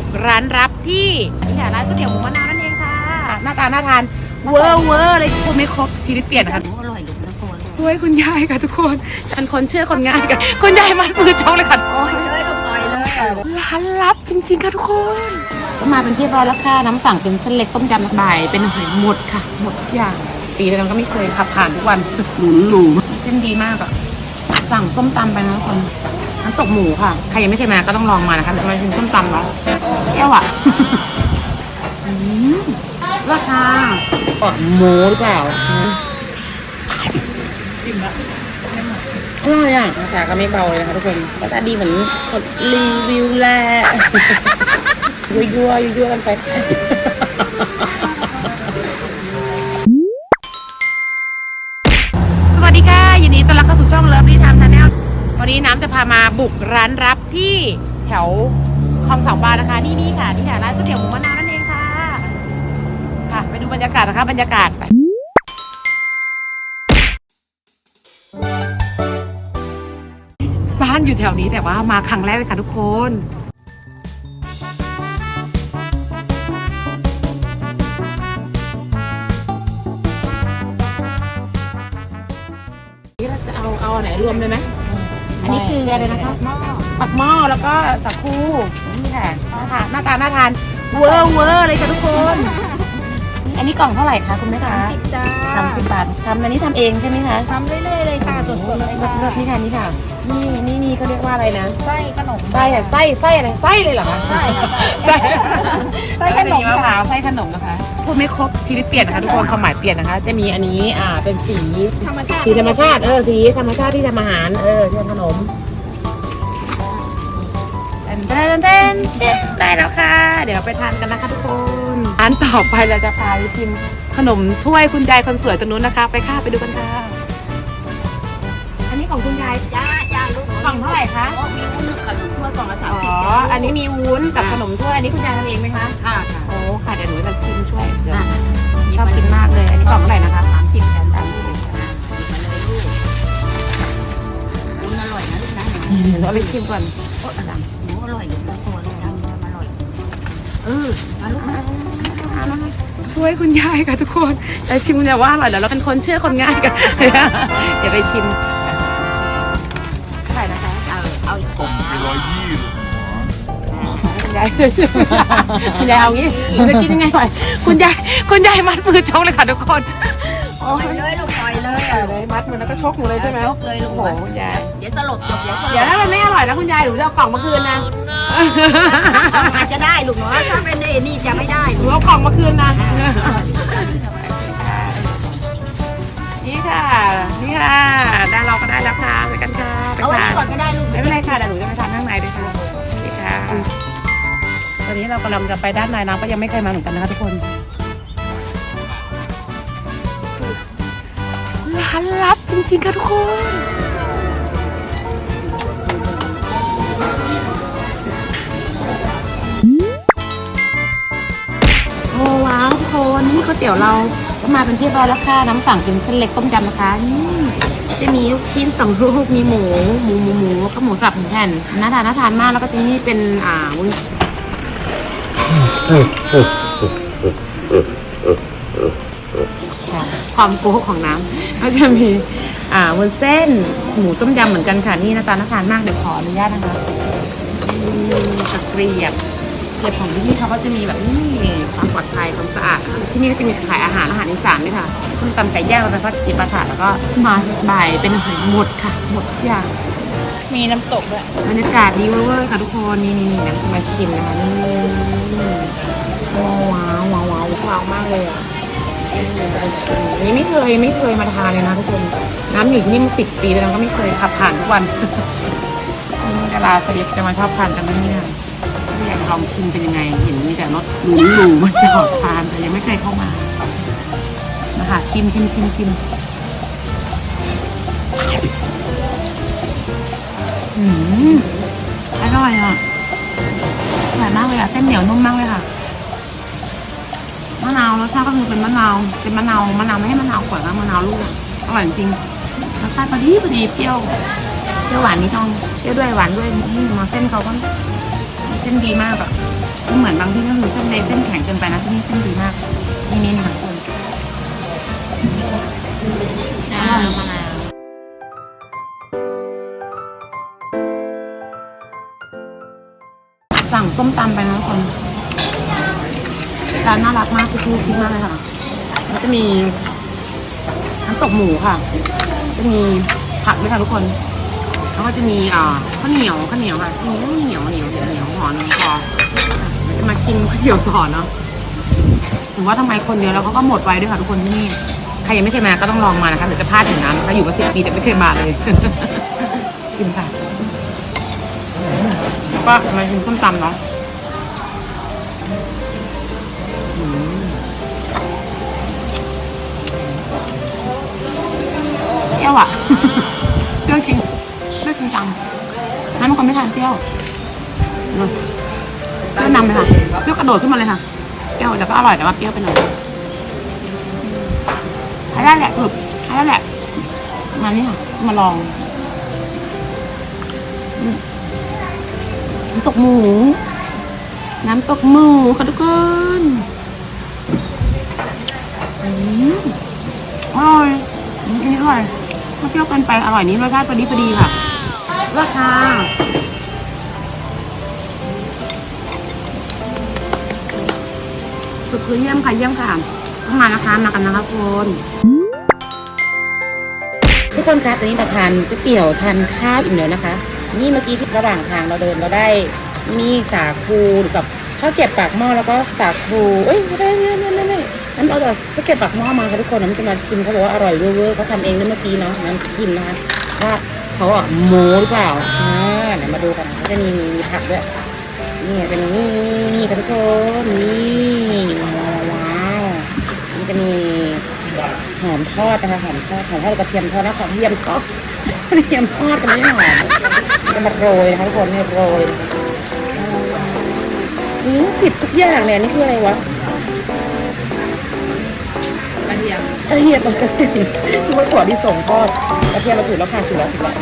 บุกร้านรับที่นี่ค่ะร้านก๋วยเตี๋ยวหมูมะนาวนั่นเองค่ะ หน้าตาน่าทานเวอร์เวอร์เลยคุณไม่ครบชีวิตเปลี่ยนค่ะอร่อยลูกนะคนช่วยคุณยายค่ะทุกคนฉันคนเชื่อคนง่ายค่ะคุณยายมัดมือจองเลยค่ะโอ้ยเลยลูกต่อยเลยร้านลับจริงๆค่ะทุกคนก็มาเป็นที่ร้อยแล้วค่ะน้ำสั่งเป็นเส้นเล็กต้มยำบ่ายเป็นหอยหมดค่ะ หมดทุกอย่างปีแล้วก็ไม่เคยขับผ่านทุกวันหรูหรูเส้นดีมากอะสั่งส้มตำไปนะทุกคนน้ำตกหมูค่ะ ใครยังไม่เคยมาก็ต้องลองมานะคะมากินส้มตำเนาะ เที่ยวอะอืมราคาปอดหมูหรือเปล่าอร่อยอะราคาก็ไม่เบาเลยนะคะทุกคนก็จะดีเหมือนคนรีวิวแหละยั่วยั่วยั่วๆกันไปสวัสดีค่ะยินดีต้อนรับเข้าสู่ช่องเลิฟลี่ไทม์ชาแนลวันนี้น้ำจะพามาบุกร้านรับที่แถว คลองสองบานนะคะนี่นี่ค่ะนี่ค่ะร้านก๋วยเตี๋ยวหมูมะนาวนั่นเองค่ะค่ะไปดูบรรยากาศนะคะบรรยากาศไปบ้านอยู่แถวนี้แต่ว่ามาครั้งแรกเลยค่ะทุกคนนี่เราจะเอาเอาไหนรวมเลยไหมอันนี้คืออะไรนะคะหม้อปักหม้อแล้วก็สักคู่ ค่ะน่าทานหน้าตาน่าทานเวอร์เวอร์เลยค่ะทุกคน อันนี้กล่องเท่าไหร่คะคุณแม่คะสิบจ้าสามสิบบาททำอันนี้ทำเองใช่ไหมคะทำเรื่อยๆเลยค่ะสดๆเลยรค่ะสนี่ค่ะนี่ค่ะ นี่นี่นี่เขาเรียกว่าอะไรนะไส้ขนมไส้อะไส้ไส้อะไรไส้เลยเหรอคะใช่ค่ะไส้ไส้ขนมแล้วก็จะมะพค่ะร้าวไส้ขนมนะคะพูดไม่ครบชีวิตเปลี่ยนนะคะทุกคนความหมายเปลี่ยนนะคะ จะมีอันนี้อ่าเป็นสีธรรมชาติสีธรรมชาติเออสีธรรมชาติที่ทำอาหารเออที่ทำขนม เต้นเต้นเต้นเช็ดได้แล้วค่ะ เดี๋ยวไปทานกันนะคะทุกคนร้านต่อไปเราจะพาไปชิมขนมถ้วยคุณยายคนสวยตรงนู้นนะคะ ไปค่ะไปดูกันค่ะ อันนี้ของคุณยายจ้าจ้าลูกกล่องเท่าไหร่คะ มีวุ้นกับหนูถ้วยกล่องละสามอ๋อ สิบอันนี้มีวุ้นกับขนมถ้วย อันนี้คุณยายทำเองไหมคะค่ะค่ะโอ้ค่ะเดี๋ยวหนูจะชิมช่วยเดี๋ยวชอบกินมากเลย อันนี้กล่องเท่าไหร่นะคะสามสิบจ้าสาสามมสิสิบบจ้มาเลยลูกวุ้นอร่อยนะลูกนะเดี๋ยวเราไปชิมก่อนโอ้ยหลัง ร่อยลูกนะคนลูกนะอร่อย เออมาลูกนะช่วยคุณยายค่ะทุกคนแต่ชิมคุณยายว่าอร่อยแล้วเราเป็นคนเชื่อคนง่ายกันเดี๋ยวไปชิมเท่าไหร่นะคะเอาเอาอีกกล่องไปร้อยยี่คุณยายคุณยายเอางี้หนูจะกินยังไงหน่อยคุณยายคุณยายมัดมือชกเลยค่ะทุกคนโอ้ต่อยยเลยลูกต่อยเลย เอาเลยมัดมือแล้วก็ชกหนูเลยใช่ไหมยกเลยลูกโอ้โหคุณยายเดี๋ยวตลบจบเดี๋ยวตลบเดี๋ยวถ้ามันไม่อร่อยนะคุณยายหนูจะเอากล่องมาคืนนะอาจจะได้ลูกเนาะถ้าเป็นไอ้นี่จะไม่ได้หนูลูกเอากล่องมาคืนนะนี่ค่ะนี่ค่ะได้เราก็ได้แล้วค่ะไปกันค่ะไปเอาไว้ทานก่อนก็ได้ลูกไม่เป็นไรค่ะเดี๋ยวหนูจะไปทานข้างในด้วยค่ะนี่ค่ะ ตอนนี้เรากำลังจะไปด้านในน้ำก็ยังไม่เคยมาเหมือนกันนะคะทุกคนานลับจริงๆค่ะทุกคน โอ้ว้าวทุกคนนี่ก๋วยเตี๋ยวเราก็มาเป็นที่เรียบร้อยแล้วค่ะ น้ำสั่งเป็นเส้นเล็กต้มยำนะคะนี่จะมีลูกชิ้นสองลูกมีหมูหมูหมูหมูก็หมูสับหมูแผ่นน่าทานน่าทานมากแล้วก็จะนี่เป็นอ่าวุ้นค่ะ ความโก้ของน้ำก็จะมีอ่าวุ้นเส้นหมูต้มยำเหมือนกันค่ะนี่หน้าตาน่าทานมากเดี๋ยวขออนุญาตนะคะอืมตะเกียบเก็บของที่นี่เขาก็จะมีแบบนี่ความปลอดภัยความสะอาดนะคะที่นี่ก็จะมีขายอาหารอาหารอีสานด้วยค่ะต้มตำไก่ย่างแล้วก็จิบปลาถาดแล้วก็มาบ่ายเป็นอาหารหมดค่ะ หมดทุกอย่างมีน้ำตกด้วยบรรยากาศดีเวอร์ๆค่ะทุกคนนี่นี่นี่นะมาชิมนะคะนี่ว้าวว้าวว้าวว้าวมากเลยอะ นี่ไม่เคยไม่เคยมาทานเลยนะทุกคนน้ำอยู่ที่นี่มาสิบปีแล้วก็ไม่เคยขับผ่านทุกวันนี่ดาราสลิปจะมาชอบทานกันที่นี่ค่ะอยากลองชิมเป็นยังไง เห็นมีแต่รถหรูหรูๆมันจะออทานแต่ยังไม่เคยเข้ามามาหาชิมชิมชิมชิมอืมอร่อยอะอร่อยมากเลยอะเส้นเหนียวนุ่มมากเลยค่ะ รสชาติก็คือเป็นมะนาว เป็นมะนาวมะนาวไม่ให้มะนาวขวดนะมะนาวลูกอะอร่อยจริงรสชาติพอดีพอดีเปรี้ยวเปรี้ยวหวานนิดนึงเปรี้ยวด้วยหวานด้วยนี่มาเส้นเขาก็เส้นดีมากอะนุ่เหมือนบางที่ก็คือเส้นเล็กเส้นแข็งเกินไปนะที่นี่เส้นดีมากนี่นี่ค่ะทุกคนอ่ามะนาวสั่งส้มตำไปนะทุกคน ร้านน่ารักมากคือคิดมากเลยค่ะแล้วจะมีน้ำตกหมูค่ะ จะมีผักด้วยค่ะทุกคน แล้วก็จะมีอ่าข้าวเหนียวข้าวเหนียวค่ะมีข้าวเหนียวเหนียวเหนียวเหนียวหอหนึงพอจะมาชิมข้าวเหนียวต่อเนาะถึงว่าทำไมคนเยอะแล้วเขาก็หมดไวด้วยค่ะทุกคนที่นี่ใครยังไม่เคยมาก็ต้องลองมานะคะเดี๋ยวจะพลาดถึงนั้นนะคะอยู่มาสิบปีแต่ไม่เคยมาเลยชิมค่ะแล้วก็มาชิมส้มตำเนาะ เปรี้ยวอะ เปรี้ยวจริงเปรี้ยวจริงจังน้ำเป็นคนไม่ทานเปรี้ยวอืมแนะนำเลยค่ะ เปรี้ยวกระโดดขึ้นมาเลยค่ะ เปรี้ยวแล้วก็อร่อยแต่ว่าเปรี้ยวไปหน่อยใช้ได้แหละสรุปใช้ได้แหละ มานี่ค่ะ มาลองอืมน้ำตกหมู น้ำตกหมูค่ะทุกคนอร่อยนี่อร่อย ไม่เปรี้ยวเกินไปอร่อยนี้รสชาติพอดีพอดีค่ะราคาสุดคือเยี่ยมค่ะเยี่ยมค่ะต้องมานะคะมากันนะคะคุณทุกคนคะตอนนี้เราทานก๋วยเตี๋ยวทานข้าวอิ่มแล้วนะคะ นี่เมื่อกี้ที่ระหว่างทางเราเดินเราได้มีสาคูกับข้าวเกรี๊ยวปากหม้อแล้วก็สาคูเอ้ยไม่ได้ไม่ได้ไม่ได้น้ำเอาแต่ข้าเกรี๊ยวปากหม้อมาค่ะทุกคนน้ำจะมาชิมเขาบอกว่าอร่อยเวอร์เขาทำเองเมื่อกี้เนาะน้ำชิมนะคะว่าเขาอะโม้หรือเปล่าอ่าเดี๋ยวมาดูกันเขาจะมีมีผักด้วยนี่จะมีนี่นี่นี่นี่ค่ะทุกคนนี่ว้าวว้าวมันจะมีหอมทอดนะคะหอมทอดหอมทอดกับกระเทียมทอดนะหอมเทียมทอดกระเทียมทอดกันไม่หอมจะมาโรยนะคะทุกคนเนี่ยโรยอืมผิดทุกอย่างเลยนี่คืออะไรวะ เทียมกระเทียมกระเทียมคือว่าถั่วที่ส่งทอดกระเทียมเราถูกแล้วค่ะถูกแล้วถูกแล้ว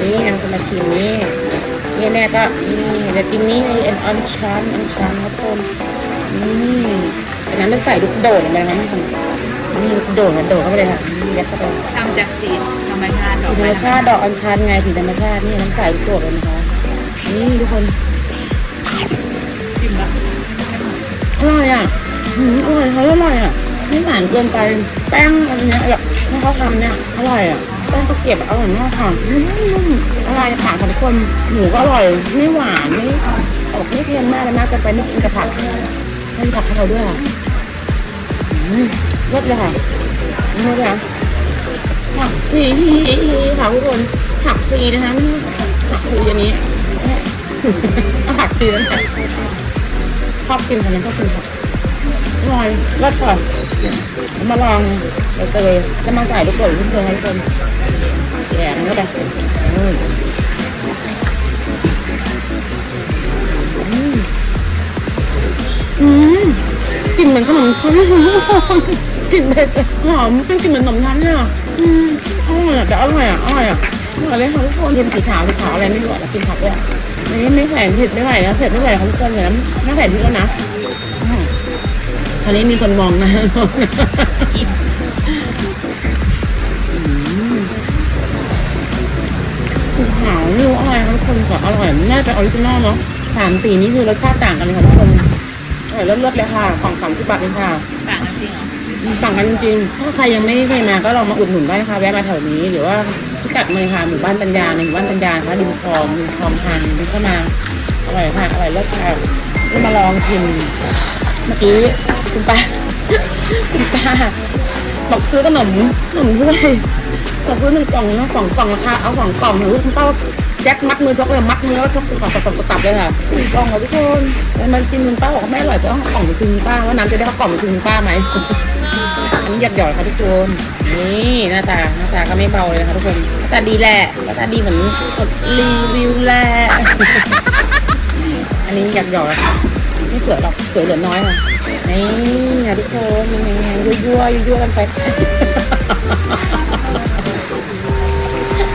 นี่นางจะมาชิมนี่นี่แม่ก็นี่เดี๋ยวกินนี่เอ็นออนชันออนชันครับทุกคนนี่อันนั้นมันใส่ลูกโดดลงไปนะคะนี่คนนี่ลูกโดดมันโดดเข้าไปเลยค่ะนี่ยัดเข้าไปทำจากสีธรรมชาติดอกธรรมชาติดอกอัญชันไงสีธรรมชาตินี่น้ำใสลูกโดดเลยนะคะนี่ทุกคนชิมล้วอร่อยอะอืมอร่อยเขาอร่อยอะ ไม่หวานเกินไปแป้งอันเนี้ยแบบที่เขาทำเนี่ยอร่อยอะแป้งตะเกียบอร่อยมากค่ะนุ่มๆอร่อยค่ะทุกคนหมูก็อร่อยไม่หวานไม่ออกไม่เค็มมากเลยมากเกินไปไม่กินกับผักไม่มีผักให้เราด้วยอะรสเลยค่ะนี่เลยค่ะผักชีค่ะทุกคนผักชีนะคะผักชีอันนี้เอาผักชีนั่นแหละชอบกินค่ะยังชอบกินค่ะ อร่อยรสก่อนมาลองใบเตยจะมาใส่ลูกโป่งทุกคนให้คนแย่มันก็ได้อืมกลิ่นเหมือนขนมชั้นกลิ่นเผ็ดหอมเป็นกลิ่นเหมือนขนมชั้นเนี่ยอืมอร่อยอะแต่อร่อยอะอร่อยอะอร่อยเลยค่ะทุกคนเทียมสีขาวสีขาวอะไรไม่รู้อะกินผักด้วยอะนี่ไม่ใส่เผ็ดไม่ไหวนะเผ็ดไม่ไหวค่ะทุกคนเลยนะไม่ใส่พริกแล้วนะ คราวนี้มีคนมองนะมองนะอืมขาวไม่รู้อะไรครับทุกคนแต่อร่อยน่าจะออริจินอลเนาะสามสีนี้คือรสชาติต่างกันเลยค่ะทุกคนอร่อยเลิศๆเลยค่ะกล่องสามสิบบาทเองค่ะต่างกันจริงเหรอต่างกันจริงๆถ้าใครยังไม่เคยมาก็ลองมาอุดหนุนได้นะคะแวะมาแถวนี้หรือว่าพิกัดเลยค่ะหมู่บ้านปัญญาในหมู่บ้านปัญญาค่ะริมคลองริมคลองทางริมเข้ามาอร่อยค่ะอร่อยเลิศค่ะนี่มาลองชิม เมื่อกี้คุณป้าคุณป้าบอกซื้อขนมขนมด้วยบอกซื้อหนึ่งกล่องนะสองกล่องราคาเอาสองกล่องหรือคุณป้าแจ็คมัดมือชกเลยมัดมือแล้วชกตับตับตับตับเลยค่ะกล่องค่ะทุกคนมันชิมคุณป้าบอกว่าไม่อร่อยจะเอากล่องไปคืนคุณป้าว่าน้ำจะได้เอากล่องไปคืนคุณป้าไหมอันนี้หยอดหยอดค่ะทุกคนนี่หน้าตาหน้าตาก็ไม่เบาเลยนะคะทุกคนหน้าตาดีแหละหน้าตาดีเหมือนรีวิวแหละอันนี้หยอดหยอด ไม่สวยหรอกสวยเหลือน้อยค่ะนี่ค่ะทุกคนยังไงยั่วยั่วยั่วกันไป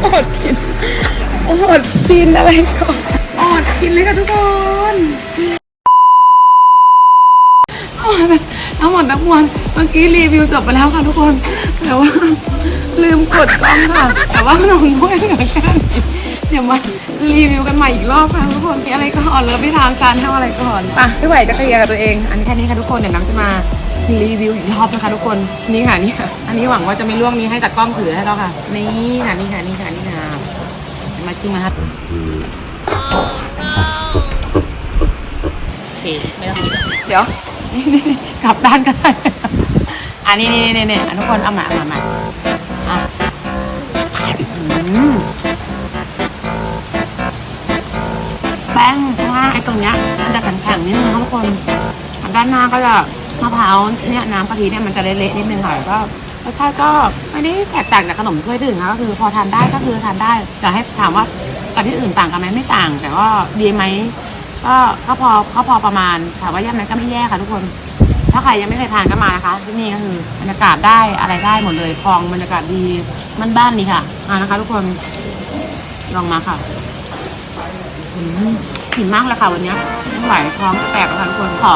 อดกินอดกินอะไรก่อนอดกินเลยค่ะทุกคนทั้งมวลเมื่อกี้รีวิวจบไปแล้วค่ะทุกคน แต่ว่าลืมกดกล้องค่ะ แต่ว่าขนมถ้วยเหลือแค่นี้ เดี๋ยวมารีวิวกันใหม่อีกรอบค่ะทุกคนมีอะไรก็อ่อนแล้วพี่ทางชันเท่าอะไรก่อนไปะไม่ไหวจะเคลียร์กับตัวเอง อันนี้แค่นี้ค่ะทุกคนเดี๋ยวน้ำจะมารีวิวอีกรอบนะคะทุกคนนี่ค่ะนี่ค่ะ อันนี้หวังว่าจะไม่ล่วงนี้ให้จากกล้องถือให้แล้วค่ะ นี่ค่ะนี่ค่ะนี่ค่ะนี่ค่ะมาชิมนะคะโอเคไม่ต้องเดี๋ยวกลับด้านกันเลยอันนี้นี่นี่นี่อันทุกคนเอามาเอามามาอะ ป้งข้างล่างไอ้ตรงเนี้ยมันจะแข็งๆนิดนึงทุกคนด้านหน้าก็จะมะพร้าวเนี่ยน้ำกะทิเนี่ยมันจะเละๆนิดนึงค่ะแล้วก็รสชาติก็ไม่ได้แตกต่างจากขนมถ้วยอื่นนะก็คือพอทานได้ก็คือทานได้แต่ให้ถามว่ากับที่อื่นต่างกันไหมไม่ต่าง แต่ว่าดีไหมก็ก็พอก็พอประมาณถามว่าแย่ไหมก็ไม่แย่ค่ะทุกคน ถ้าใครยังไม่เคยทานก็มานะคะ ที่นี่ก็คือบรรยากาศได้อะไรได้หมดเลยคลองบรรยากาศดีมันบ้านนี่ค่ะมานะคะ ทุกคนลองมาค่ะ หินมากเลยค่ะวันนี้ไม่ไหวท้องแตกแล้วค่ะทุกคนขอ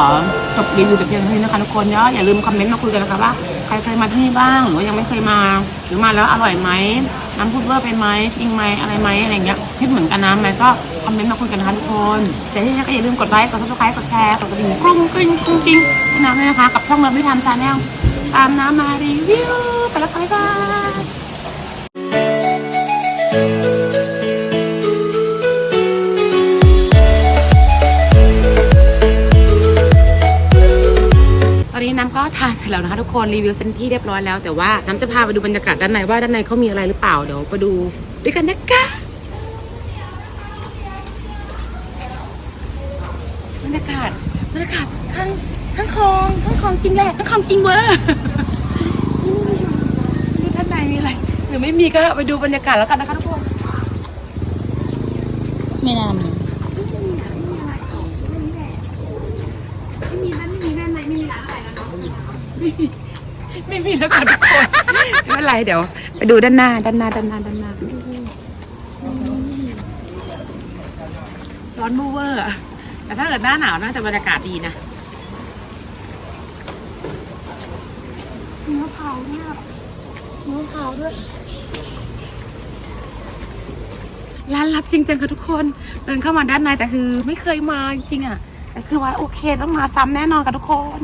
จบรีวิวแต่เพียงเท่านี้นะคะทุกคนเนาะอย่าลืมคอมเมนต์มาคุยกันนะคะว่าใครเคยมาที่นี่บ้างหรือว่ายังไม่เคยมา หรือมาแล้วอร่อยไหมน้ำพุดเวอร์เป็นไหมจริงไหมอะไรไหมอะไรเงี้ยคิดเหมือนกันนะไหมก็คอมเมนต์มาคุยกันนะคะทุกคนแต่ที่นี่ก็อย่าลืมกดไลค์กดซับสไครต์กดแชร์กดกระดิ่งกรุ้งกริ้งกรุ้งกริ้งให้น้ำด้วยนะคะกับช่องเราไม่ทำชาแนลตามน้ำมารีวิว แล้วนะคะทุกคนรีวิวเซนที่เรียบร้อยแล้วแต่ว่าน้ำจะพาไปดูบรรยากาศด้านในว่าด้านในเขามีอะไรหรือเปล่าเดี๋ยวไปดูด้วยกันนะคะบรรยากาศบรรยากาศข้างข้างคลองข้างคลองจริงแหละข้างคลองจริงเวอร์นี่ด้านในมีอะไรหรือไม่มีก็ไปดูบรรยากาศแล้วกันนะคะทุกคนไม่น่ามีมีด้านไม่มีด้านในไม่มีร้านอะไรแล้วเนาะ ไม่มีแล้วค่ะทุกคนไม่เป็นไรเดี๋ยว ไปดูด้านหน้า ด้านหน้า ด้านหน้า ด้านหน้า ร้อนมูเวอร์อะแต่ถ้าเกิดหน้าหนาวน่าจะบรรยากาศดีนะมีมะพร้าวเนี่ยมีมะพร้าวด้วยร้านลับจริงๆค่ะทุกคน เดินเข้ามาด้านในแต่คือไม่เคยมาจริงๆอะ แต่คือว่าโอเคต้องมาซ้ำแน่นอนค่ะทุกคน